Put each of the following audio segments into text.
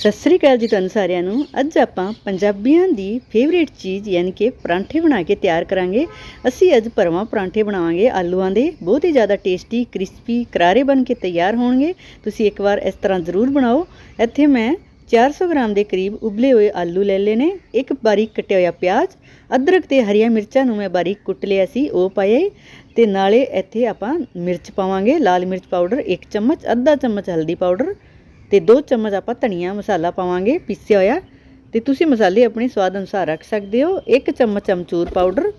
ਸਤਿ ਸ੍ਰੀ ਅਕਾਲ ਜੀ ਤੁਹਾਨੂੰ ਸਾਰਿਆਂ ਨੂੰ। ਅੱਜ ਆਪਾਂ ਪੰਜਾਬੀਆਂ ਦੀ ਫੇਵਰੇਟ ਚੀਜ਼ ਯਾਨੀ ਕਿ ਪਰਾਂਠੇ ਬਣਾ ਕੇ ਤਿਆਰ ਕਰਾਂਗੇ। ਅਸੀਂ ਅੱਜ ਭਰਵਾਂ ਪਰਾਂਠੇ ਬਣਾਵਾਂਗੇ ਆਲੂਆਂ ਦੇ। ਬਹੁਤ ਹੀ ਜ਼ਿਆਦਾ ਟੇਸਟੀ ਕ੍ਰਿਸਪੀ ਕਰਾਰੇ ਬਣ ਕੇ ਤਿਆਰ ਹੋਣਗੇ। ਤੁਸੀਂ ਇੱਕ ਵਾਰ ਇਸ ਤਰ੍ਹਾਂ ਜ਼ਰੂਰ ਬਣਾਓ। ਇੱਥੇ ਮੈਂ 400 ਗ੍ਰਾਮ ਦੇ ਕਰੀਬ ਉਬਲੇ ਹੋਏ ਆਲੂ ਲੈ ਲਏ ਨੇ। ਇੱਕ ਬਾਰੀਕ ਕੱਟਿਆ ਹੋਇਆ ਪਿਆਜ਼, ਅਦਰਕ ਤੇ ਹਰੀਆਂ ਮਿਰਚਾਂ ਨੂੰ ਮੈਂ ਬਾਰੀਕ ਕੁੱਟ ਲਿਆ ਸੀ, ਉਹ ਪਾਇਆ ਈ ਤੇ ਨਾਲੇ ਇੱਥੇ ਆਪਾਂ ਮਿਰਚ ਪਾਵਾਂਗੇ, ਲਾਲ ਮਿਰਚ ਪਾਊਡਰ 1 ਚਮਚ, ਅੱਧਾ ਚਮਚ ਹਲਦੀ ਪਾਊਡਰ। ਤੇ 2 ਚਮਚ ਆਪਾਂ ਧਨੀਆ ਮਸਾਲਾ ਪਾਵਾਂਗੇ, ਪੀਸਿਆ ਹੋਇਆ। ਤੇ ਤੁਸੀਂ ਮਸਾਲੇ ਆਪਣੇ ਸਵਾਦ ਅਨੁਸਾਰ ਰੱਖ ਸਕਦੇ ਹੋ। 1 ਚਮਚ ਅਮਚੂਰ ਪਾਊਡਰ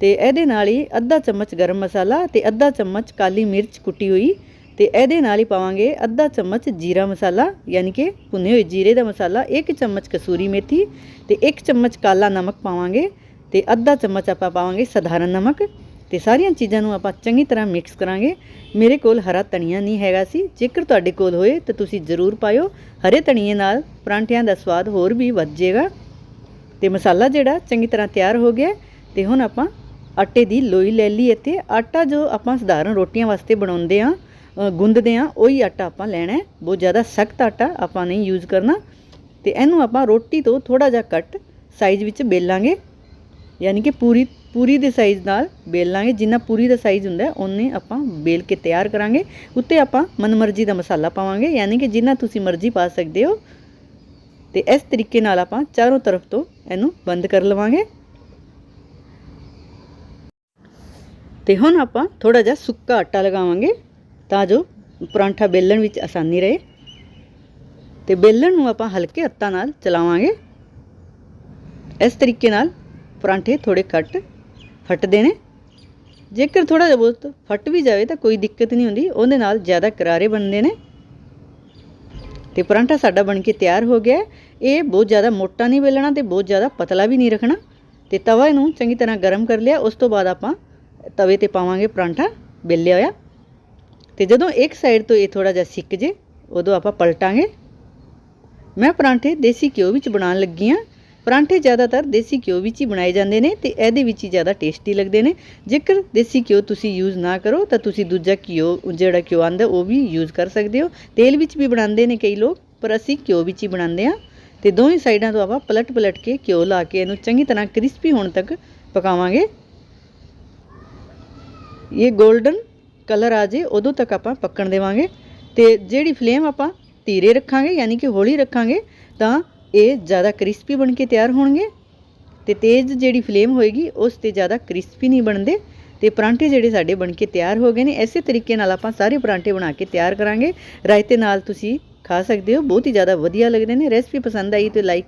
ਤੇ ਇਹਦੇ ਨਾਲ ਹੀ ਅੱਧਾ ਚਮਚ ਗਰਮ ਮਸਾਲਾ ਤੇ ਅੱਧਾ ਚਮਚ ਕਾਲੀ ਮਿਰਚ ਕੁੱਟੀ ਹੋਈ। ਤੇ ਇਹਦੇ ਨਾਲ ਹੀ ਪਾਵਾਂਗੇ ਅੱਧਾ ਚਮਚ ਜੀਰਾ ਮਸਾਲਾ, ਯਾਨੀ ਕਿ ਭੁੰਨੇ ਹੋਏ ਜੀਰੇ ਦਾ ਮਸਾਲਾ 1 ਚਮਚ ਕਸੂਰੀ ਮੇਥੀ ਤੇ 1 ਚਮਚ ਕਾਲਾ ਨਮਕ ਪਾਵਾਂਗੇ। ਤੇ ਅੱਧਾ ਚਮਚ ਆਪਾਂ ਪਾਵਾਂਗੇ ਸਧਾਰਨ ਨਮਕ। ਤੇ ਸਾਰੀਆਂ ਚੀਜ਼ਾਂ ਨੂੰ ਆਪਾਂ ਚੰਗੀ ਤਰ੍ਹਾਂ ਮਿਕਸ ਕਰਾਂਗੇ। ਮੇਰੇ ਕੋਲ ਹਰਾ ਧਨੀਆ ਨਹੀਂ ਹੈਗਾ ਸੀ। ਜੇਕਰ ਤੁਹਾਡੇ ਕੋਲ ਹੋਏ ਤਾਂ ਤੁਸੀਂ ਜ਼ਰੂਰ ਪਾਇਓ। ਹਰੇ ਧਨੀਏ ਨਾਲ ਪਰਾਂਠਿਆਂ ਦਾ ਸਵਾਦ ਹੋਰ ਵੀ ਵੱਧ ਜਾਏਗਾ। ਤੇ ਮਸਾਲਾ ਜਿਹੜਾ ਚੰਗੀ ਤਰ੍ਹਾਂ ਤਿਆਰ ਹੋ ਗਿਆ ਤੇ ਹੁਣ ਆਪਾਂ ਆਟੇ ਦੀ ਲੋਈ ਲੈ ਲਈ ਇੱਥੇ। ਆਟਾ ਜੋ ਆਪਾਂ ਸਧਾਰਨ ਰੋਟੀਆਂ ਵਾਸਤੇ ਬਣਾਉਂਦੇ ਆ ਗੁੰਦਦੇ ਆ ਉਹੀ ਆਟਾ ਆਪਾਂ ਲੈਣਾ ਹੈ। ਬਹੁਤ ਜ਼ਿਆਦਾ ਸਖਤ ਆਟਾ ਆਪਾਂ ਨਹੀਂ ਯੂਜ਼ ਕਰਨਾ। ਤੇ ਇਹਨੂੰ ਆਪਾਂ ਰੋਟੀ ਤੋਂ ਥੋੜਾ ਜਿਹਾ ਕੱਟ ਸਾਈਜ਼ ਵਿੱਚ ਬੇਲਾਂਗੇ ਯਾਨੀ ਕਿ ਪੂਰੀ ਪੂਰੀ ਦੇ ਸਾਈਜ਼ ਨਾਲ ਬੇਲ ਲਾਂਗੇ ਜਿੰਨਾ ਪੂਰੀ ਦਾ ਸਾਈਜ਼ ਹੁੰਦਾ ਹੈ, ਉਹਨੇ ਆਪਾਂ ਬੇਲ ਕੇ ਤਿਆਰ ਕਰਾਂਗੇ। ਉੱਤੇ ਆਪਾਂ ਮਨਮਰਜ਼ੀ ਦਾ ਮਸਾਲਾ ਪਾਵਾਂਗੇ ਯਾਨੀ ਕਿ ਜਿੰਨਾ ਤੁਸੀਂ ਮਰਜ਼ੀ ਪਾ ਸਕਦੇ ਹੋ। ਤੇ ਇਸ ਤਰੀਕੇ ਨਾਲ ਆਪਾਂ ਚਾਰੋਂ ਤਰਫ ਤੋਂ ਇਹਨੂੰ ਬੰਦ ਕਰ ਲਵਾਂਗੇ। ਤੇ ਹੁਣ ਆਪਾਂ ਥੋੜਾ ਜਿਹਾ ਸੁੱਕਾ ਆਟਾ ਲਗਾਵਾਂਗੇ ਤਾਂ ਜੋ ਪਰਾਂਠਾ ਬੇਲਣ ਵਿੱਚ ਆਸਾਨੀ ਰਹੇ। ਤੇ ਬੇਲਣ ਨੂੰ ਆਪਾਂ ਹਲਕੇ ਹੱਥਾਂ ਨਾਲ ਚਲਾਵਾਂਗੇ। ਇਸ ਤਰੀਕੇ ਨਾਲ ਪਰਾਂਠੇ ਥੋੜੇ ਕੱਟ ਫਟਦੇ ਨੇ ਜੇਕਰ ਥੋੜਾ ਜਿਹਾ ਬਹੁਤ ਫਟ ਵੀ ਜਾਵੇ ਤਾਂ ਕੋਈ ਦਿੱਕਤ ਨਹੀਂ ਹੁੰਦੀ, ਉਹਦੇ ਨਾਲ ਜ਼ਿਆਦਾ ਕਰਾਰੇ ਬਣਦੇ ਨੇ। ਤੇ ਪਰਾਂਠਾ ਸਾਡਾ ਬਣ ਕੇ ਤਿਆਰ ਹੋ ਗਿਆ। ਇਹ ਬਹੁਤ ਜ਼ਿਆਦਾ ਮੋਟਾ ਨਹੀਂ ਵੇਲਣਾ ਤੇ ਬਹੁਤ ਜ਼ਿਆਦਾ ਪਤਲਾ ਵੀ ਨਹੀਂ ਰੱਖਣਾ। ਤੇ ਤਵਾ ਨੂੰ ਚੰਗੀ ਤਰ੍ਹਾਂ ਗਰਮ ਕਰ ਲਿਆ। ਉਸ ਤੋਂ ਬਾਅਦ ਆਪਾਂ ਤਵੇ ਤੇ ਪਾਵਾਂਗੇ ਪਰਾਂਠਾ ਬੇਲਿਆ ਹੋਇਆ। ਤੇ ਜਦੋਂ ਇੱਕ ਸਾਈਡ ਤੋਂ ਇਹ ਥੋੜਾ ਜਿਹਾ ਸਿੱਕ ਜੇ, ਉਦੋਂ ਆਪਾਂ ਪਲਟਾਂਗੇ। ਮੈਂ ਪਰਾਂਠੇ ਦੇਸੀ ਘਿਓ ਵਿੱਚ ਬਣਾਉਣ ਲੱਗੀ ਆ ਪਰਾਂਠੇ ਜ਼ਿਆਦਾਤਰ ਦੇਸੀ ਘਿਓ ਵਿੱਚ ਹੀ ਬਣਾਏ ਜਾਂਦੇ ਨੇ ਤੇ ਇਹਦੇ ਵਿੱਚ ਹੀ ਜ਼ਿਆਦਾ ਟੇਸਟੀ ਲੱਗਦੇ ਨੇ। ਜੇਕਰ ਦੇਸੀ ਘਿਓ ਤੁਸੀਂ ਯੂਜ਼ ਨਾ ਕਰੋ, ਤਾਂ ਤੁਸੀਂ ਦੂਜਾ ਘਿਓ, ਜਿਹੜਾ ਘਿਓ ਆਂਦਾ, ਉਹ ਵੀ ਯੂਜ਼ ਕਰ ਸਕਦੇ ਹੋ। ਤੇਲ ਵਿੱਚ ਵੀ ਬਣਾਉਂਦੇ ਨੇ ਕਈ ਲੋਕ, ਪਰ ਅਸੀਂ ਘਿਓ ਵਿੱਚ ਹੀ ਬਣਾਉਂਦੇ ਆ ਤੇ ਦੋਵੇਂ ਸਾਈਡਾਂ ਤੋਂ ਆਪਾਂ ਪਲਟ ਪਲਟ ਕੇ ਘਿਓ ਲਾ ਕੇ ਇਹਨੂੰ ਚੰਗੀ ਤਰ੍ਹਾਂ ਕ੍ਰਿਸਪੀ ਹੋਣ ਤੱਕ ਪਕਾਵਾਂਗੇ। ਇਹ 골ਡਨ ਕਲਰ ਆ ਜੇ, ਉਦੋਂ ਤੱਕ ਆਪਾਂ ਪੱਕਣ ਦੇਵਾਂਗੇ। ਤੇ ਜਿਹੜੀ ਫਲੇਮ ਆਪਾਂ ਧੀਰੇ ਰੱਖਾਂਗੇ, ਯਾਨੀ ਕਿ ਹੌਲੀ ਰੱਖਾਂਗੇ, ਤਾਂ ਇਹ ਜ਼ਿਆਦਾ ਕ੍ਰਿਸਪੀ ਬਣ ਕੇ ਤਿਆਰ ਹੋਣਗੇ ਤੇ ਤੇਜ਼ ਜਿਹੜੀ ਫਲੇਮ ਹੋਏਗੀ, ਉਸ ਤੇ ਜ਼ਿਆਦਾ ਕ੍ਰਿਸਪੀ ਨਹੀਂ ਬਣਦੇ ਤੇ ਪਰਾਂਠੇ ਜਿਹੜੇ ਸਾਡੇ ਬਣ ਕੇ ਤਿਆਰ ਹੋ ਗਏ ਨੇ, ਐਸੇ ਤਰੀਕੇ ਨਾਲ ਆਪਾਂ ਸਾਰੇ ਪਰਾਂਠੇ ਬਣਾ ਕੇ ਤਿਆਰ ਕਰਾਂਗੇ। ਰਾਇਤੇ ਨਾਲ ਤੁਸੀਂ ਖਾ ਸਕਦੇ ਹੋ, ਬਹੁਤ ਹੀ ਜ਼ਿਆਦਾ ਵਧੀਆ ਲੱਗਦੇ ਨੇ, ਰੈਸਪੀ ਪਸੰਦ ਆਈ ਤੇ ਲਾਈਕ